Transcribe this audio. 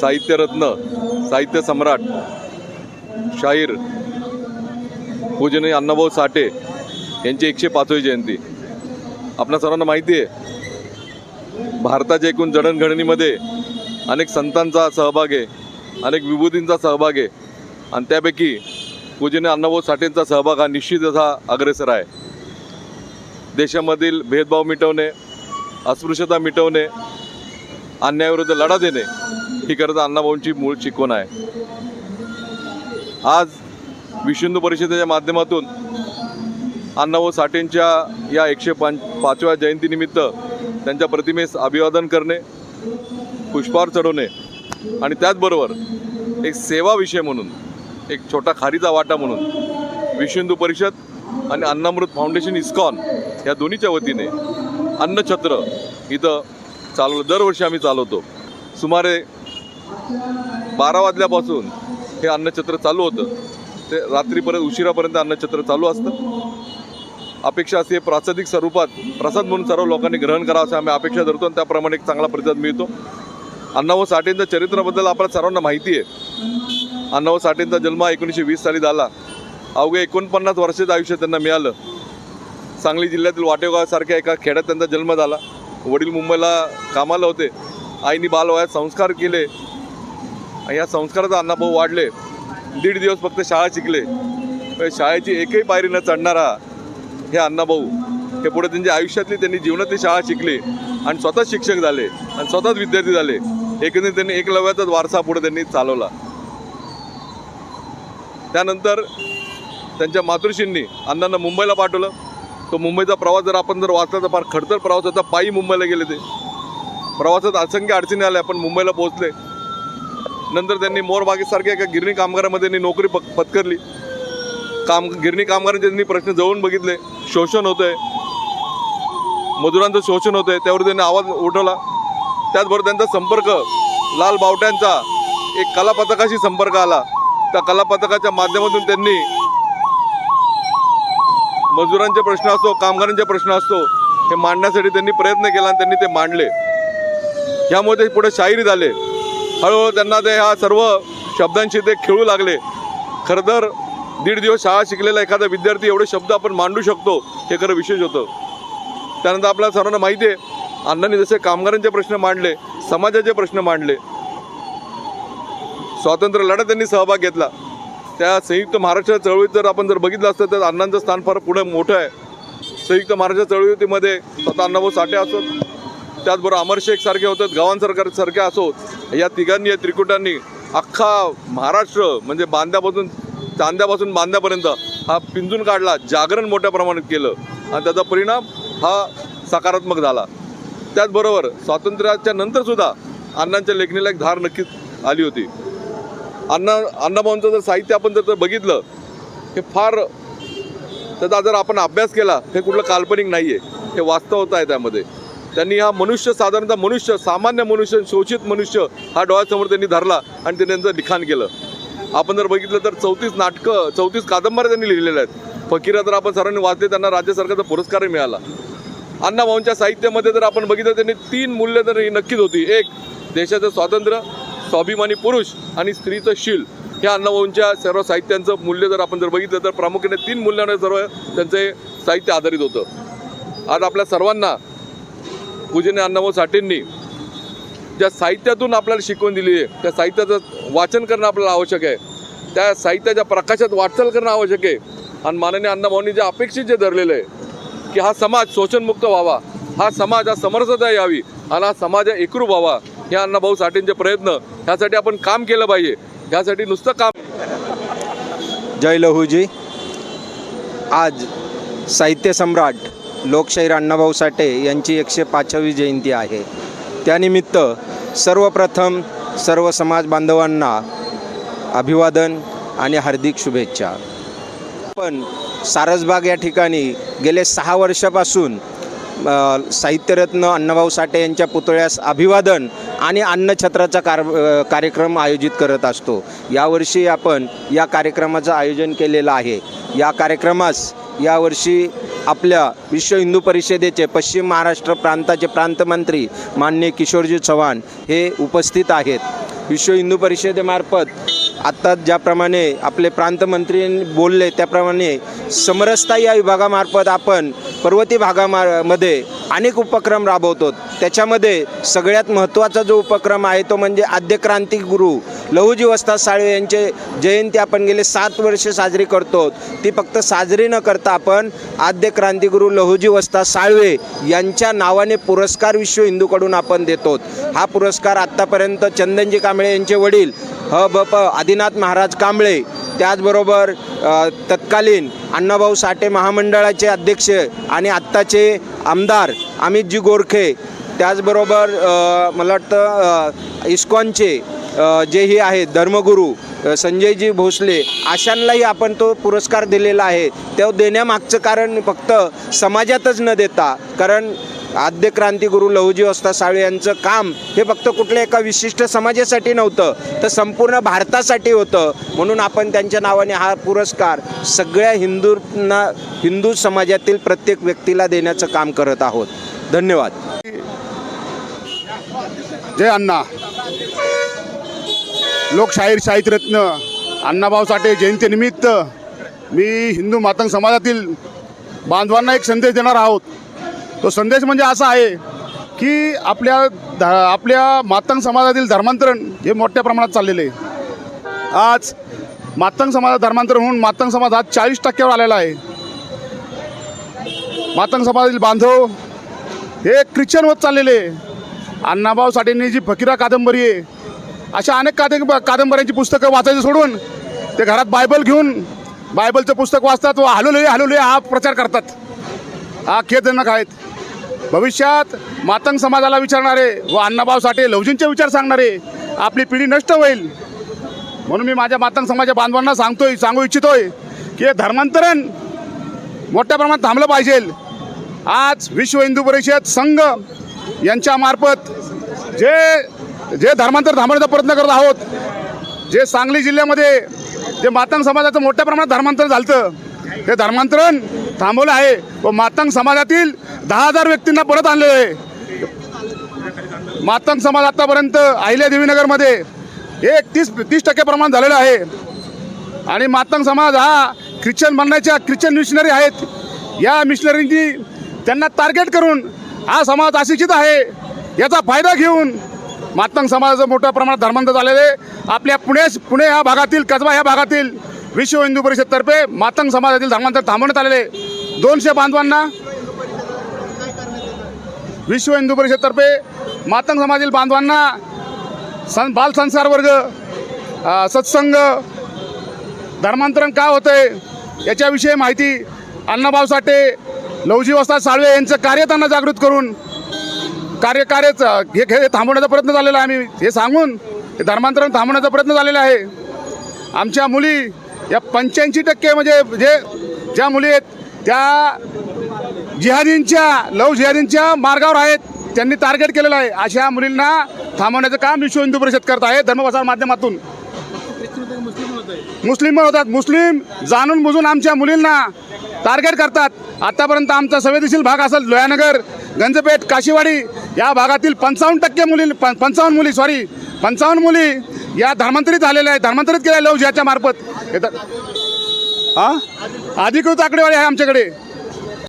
साहित्यरत्न साहित्य सम्राट शाहीर पूजनीय अण्णाभाऊ साठे यांची एकशे पाचवी जयंती. आपल्या सर्वांना माहिती आहे भारताच्या एकूण जडणघडणीमध्ये अनेक संतांचा सहभाग आहे अनेक विभूतींचा सहभाग आहे आणि त्यापैकी पूजनीय अण्णाभाऊ साठेंचा सहभाग हा निश्चित असा अग्रेसर आहे. देशामधील भेदभाव मिटवणे अस्पृश्यता मिटवणे अन्यायाविरुद्ध लढा देणे ही खरं तर अण्णाभाऊंची मूळ शिकवण आहे. आज विश्व हिंदू परिषदेच्या माध्यमातून अण्णाभाऊ साठेंच्या या एकशे पाच पाचव्या जयंतीनिमित्त त्यांच्या प्रतिमेस अभिवादन करणे पुष्पार चढवणे आणि त्याचबरोबर एक सेवा विषय म्हणून एक छोटा खारीचा वाटा म्हणून विश्व हिंदू परिषद आणि अन्नामृत फाउंडेशन इस्कॉन या दोन्हीच्या वतीने अन्नछत्र इथं चालवलं. दरवर्षी आम्ही चालवतो. सुमारे बारा वाजल्यापासून हे अन्नछत्र चालू होतं. ते रात्रीपर्यंत उशिरापर्यंत अन्नछत्र चालू असतं. अपेक्षा असते प्रासादिक स्वरूपात प्रसाद म्हणून सर्व लोकांनी ग्रहण करावं असं आम्ही अपेक्षा धरतो आणि त्याप्रमाणे एक चांगला प्रतिसाद मिळतो. अण्णाभाऊ साठेंच्या चरित्राबद्दल आपल्या सर्वांना माहिती आहे. अण्णाभाऊ साठेंचा जन्म एकोणीसशे वीस साली झाला. अवघ्या एकोणपन्नास वर्षाचं आयुष्य त्यांना मिळालं. सांगली जिल्ह्यातील वाटेगावासारख्या एका खेड्यात त्यांचा जन्म झाला. वडील मुंबईला कामाला होते. आईनी बालवयात संस्कार केले. आणि या संस्काराचा अण्णाभाऊ वाढले. दीड दिवस फक्त शाळा शिकले. पण शाळेची एकही पायरी न चढणारा हे अण्णाभाऊ हे पुढे त्यांच्या आयुष्यातली त्यांनी जीवनातली शाळा शिकली आणि स्वतःच शिक्षक झाले आणि स्वतःच विद्यार्थी झाले. एकंदरीत त्यांनी एकलव्याचाच वारसा पुढे त्यांनी चालवला. त्यानंतर त्यांच्या मातृश्रींनी अण्णांना मुंबईला पाठवलं. तो मुंबईचा प्रवास जर आपण जर वाचला तर फार खडतर प्रवास होता. पायी मुंबईला गेले ते. प्रवासात असंख्य अडचणी आल्या पण मुंबईला पोहोचले. नंतर त्यांनी मोरबागेसारख्या एका गिरणी कामगारामध्ये त्यांनी नोकरी प पत्करली. काम गिरणी कामगारांचे त्यांनी प्रश्न जवळून बघितले. शोषण होतंय. मजुरांचं शोषण होतंय. त्यावर त्यांनी आवाज उठवला. त्याचबरोबर त्यांचा संपर्क लाल बावट्यांचा एक कलापथकाशी संपर्क आला. त्या कलापथकाच्या माध्यमातून त्यांनी मजुरांचे प्रश्न असतो कामगारांचे प्रश्न असतो हे मांडण्यासाठी त्यांनी प्रयत्न केला आणि त्यांनी ते मांडले. ह्यामुळे ते पुढे शाहिरी झाले. हळूहळू त्यांना ते ह्या सर्व शब्दांशी ते खेळू लागले. खरं तर दीड दिवस शाळा शिकलेला एखादा विद्यार्थी एवढे शब्द आपण मांडू शकतो हे खरं विशेष होतं. त्यानंतर आपल्या सर्वांना माहिती आहे अण्णांनी जसे कामगारांचे प्रश्न मांडले समाजाचे प्रश्न मांडले स्वातंत्र्य लढ्यात त्यांनी सहभाग घेतला. त्या संयुक्त महाराष्ट्र चळवळीत जर आपण जर बघितलं असतं तर अण्णांचं स्थान फार पुढे मोठं आहे. संयुक्त महाराष्ट्र चळवळीमध्ये स्वतः अण्णाभाऊ साठे असोत त्याचबरोबर अमर शेख सारखे होतात गव्हाण सरकार सारखे असोत या तिघांनी या त्रिकुटांनी अख्खा महाराष्ट्र म्हणजे बांध्यापासून चांद्यापासून बांध्यापर्यंत हा पिंजून काढला जागरण मोठ्या प्रमाणात केलं. आणि त्याचा परिणाम हा सकारात्मक झाला. त्याचबरोबर स्वातंत्र्याच्या नंतरसुद्धा अण्णांच्या लेखणीला एक धार नक्कीच आली होती. अण्णा अण्णाभाऊंचं जर साहित्य आपण जर बघितलं हे फार त्याचा जर आपण अभ्यास केला हे कुठलं काल्पनिक नाही आहे हे वास्तवता आहे त्यामध्ये. त्यांनी हा मनुष्य साधारणतः मनुष्य सामान्य मनुष्य शोषित मनुष्य हा डोळ्यासमोर त्यांनी धरला आणि त्यांनी त्यांचं लिखाण केलं. आपण जर बघितलं तर चौतीस नाटकं चौतीस कादंबऱ्या त्यांनी लिहिलेल्या आहेत. फकीरा जर आपण सर्वांनी वाचले त्यांना राज्य सरकारचा पुरस्कारही मिळाला. अण्णाभाऊंच्या साहित्यामध्ये जर आपण बघितलं त्यांनी तीन मूल्य तर ही नक्कीच होती. एक देशाचं स्वातंत्र्य स्वाभिमानी पुरुष आणि स्त्रीचं शील. ह्या अण्णाभाऊंच्या सर्व साहित्यांचं मूल्य जर आपण जर बघितलं तर प्रामुख्याने तीन मूल्यांवर सर्व त्यांचे साहित्य आधारित होतं. आज आपल्या सर्वांना पूजनीय अण्णाभाऊ साठेंनी ज्या साहित्यातून आपल्याला शिकवण दिली आहे त्या साहित्याचं वाचन करणं आपल्याला आवश्यक आहे. त्या साहित्याच्या प्रकाशात वाटचाल करणं आवश्यक आहे. आणि माननीय अण्णाभाऊंनी जे अपेक्षित जे धरलेलं आहे की हा समाज शोषणमुक्त व्हावा हा समाज हा समरसता यावी आणि हा समाज एकरूप व्हावा हे अण्णाभाऊ साठेंचे प्रयत्न ह्यासाठी आपण काम केलं पाहिजे. ह्यासाठी नुसतं काम जय लहूजी. आज साहित्य सम्राट लोकशाहीर अण्णाभाऊ साठे यांची एकशे पाचवी जयंती आहे. त्यानिमित्त सर्वप्रथम सर्व समाज बांधवांना अभिवादन आणि हार्दिक शुभेच्छा. पण सारसबाग या ठिकाणी गेले सहा वर्षापासून साहित्यरत्न अण्णाभाऊ साठे यांच्या पुतळ्यास अभिवादन आणि अन्नछत्राचा कार कार्यक्रम आयोजित करत असतो. यावर्षी आपण या कार्यक्रमाचं आयोजन केलेलं आहे. या कार्यक्रमास यावर्षी आपल्या विश्व हिंदू परिषदेचे पश्चिम महाराष्ट्र प्रांताचे प्रांतमंत्री माननीय किशोरजी चव्हाण हे उपस्थित आहेत. विश्व हिंदू परिषदेमार्फत आत्ता ज्याप्रमाणे आपले प्रांतमंत्री बोलले त्याप्रमाणे समरसता या विभागामार्फत आपण पर्वती भागामध्ये अनेक उपक्रम राबवतो. त्याच्यामध्ये सगळ्यात महत्त्वाचा जो उपक्रम आहे तो म्हणजे आद्यक्रांती गुरु लहुजी वस्ताद साळवे यांचे जयंती आपण गेले सात वर्ष साजरी करतो. ती फक्त साजरी न करता आपण आद्य क्रांतिगुरू लहुजी वस्ताद साळवे यांच्या नावाने पुरस्कार विश्व हिंदूकडून आपण देतो. हा पुरस्कार आत्तापर्यंत चंदनजी कांबळे यांचे वडील ह ब प आदिनाथ महाराज कांबळे त्याचबरोबर तत्कालीन अण्णाभाऊ साठे महामंडळाचे अध्यक्ष आणि आत्ताचे आमदार अमितजी गोरखे त्याचबरोबर मला वाटतं इस्कॉनचे जे जेही आहेत धर्मगुरू संजयजी भोसले अशांनाही आपण तो पुरस्कार दिलेला आहे. तो देण्यामागचं कारण फक्त समाजातच न देता कारण आद्य क्रांतिगुरू लहुजी वस्ताद साळवे यांचं काम हे फक्त कुठल्या एका विशिष्ट समाजासाठी नव्हतं तर संपूर्ण भारतासाठी होतं. म्हणून आपण त्यांच्या नावाने हा पुरस्कार सगळ्या हिंदूंना हिंदू समाजातील प्रत्येक व्यक्तीला देण्याचं काम करत आहोत. धन्यवाद. जय अण्णा. लोकशाहीर साहित्यरत्न अण्णाभाऊ साठे जयंतीनिमित्त मी हिंदू मातंग समाजातील बांधवांना एक संदेश देणार आहोत. तो संदेश म्हणजे असा आहे की आपल्या ध आपल्या मातंग समाजातील धर्मांतरण हे मोठ्या प्रमाणात चाललेले आहे. आज मातंग समाजात धर्मांतरण होऊन मातंग समाज आज चाळीस टक्क्यावर आलेला आहे. मातंग समाजातील बांधव हे ख्रिश्चन होत चाललेले आहे. अण्णाभाऊ साठेंनी जी फकीरा कादंबरी आहे अशा अनेक कादंब कादंबऱ्यांची पुस्तकं वाचायचं सोडून ते घरात बायबल घेऊन बायबलचं पुस्तक वाचतात व हलवले हलवले हा प्रचार करतात. हा खेदजनक आहेत. भविष्यात मातंग समाजाला विचारणारे व अण्णाभाऊ साठे लवजींचे विचार सांगणारे आपली पिढी नष्ट होईल. म्हणून मी माझ्या मातंग समाजाच्या बांधवांना सांगतोय सांगू इच्छितोय की हे धर्मांतरण मोठ्या प्रमाणात थांबलं पाहिजे. आज विश्व हिंदू परिषद संघ यांच्यामार्फत जे जे धर्मांतर थांबवण्याचा प्रयत्न करत आहोत जे सांगली जिल्ह्यामध्ये जे मातंग समाजाचं मोठ्या प्रमाणात धर्मांतर झालं हे धर्मांतरण थांबवलं आहे व मातंग समाजातील दहा हजार व्यक्तींना परत आणलेलं आहे. मातंग समाज आतापर्यंत अहिल्या देवीनगरमध्ये एक तीस तीस टक्के प्रमाण झालेलं आहे. आणि मातंग समाज हा ख्रिश्चन बनण्याच्या ख्रिश्चन मिशनरी आहेत. या मिशनरींनी त्यांना टार्गेट करून हा समाज अशिक्षित आहे. याचा फायदा घेऊन मातंग समाजाचं मोठ्या प्रमाणात धर्मांतर झालेलं आहे. आपल्या पुणे पुणे ह्या भागातील कसबा ह्या भागातील विश्व हिंदू परिषदतर्फे मातंग समाजातील धर्मांतर थांबवण्यात आलेले दोनशे बांधवांना विश्व हिंदू परिषदतर्फे मातंग समाजातील बांधवांना सं बालसंसार वर्ग सत्संग धर्मांतरण का होतं आहे याच्याविषयी माहिती अण्णाभाऊ साठे लवजी वस्ताद साळवे यांचं कार्य त्यांना जागृत करून कार्यकार्यच हे हे थांबवण्याचा प्रयत्न झालेला आहे आम्ही. हे सांगून धर्मांतरण थांबवण्याचा प्रयत्न झालेला आहे. आमच्या मुली या पंच्याऐंशी टक्के म्हणजे जे ज्या मुली आहेत त्या जिहादींच्या लव जिहादींच्या मार्गावर आहेत. त्यांनी टार्गेट केलेलं आहे. अशा मुलींना थांबवण्याचं काम विश्व हिंदू परिषद करत आहे धर्मप्रसार माध्यमातून. मुस्लिम होतात. मुस्लिम जाणून बुजून आमच्या मुलींना टार्गेट करतात. आतापर्यंत आमचा संवेदनशील भाग असेल लोयानगर गंजपेठ काशीवाडी या भागातील पंचावन्न टक्के मुली पं पंचावन्न मुली सॉरी पंचावन्न मुली या धर्मांतरित झालेल्या आहेत. धर्मांतरित केल्या लव जिहाच्या मार्फत हां? तर- अधिकृत आकडेवारी आहे आमच्याकडे.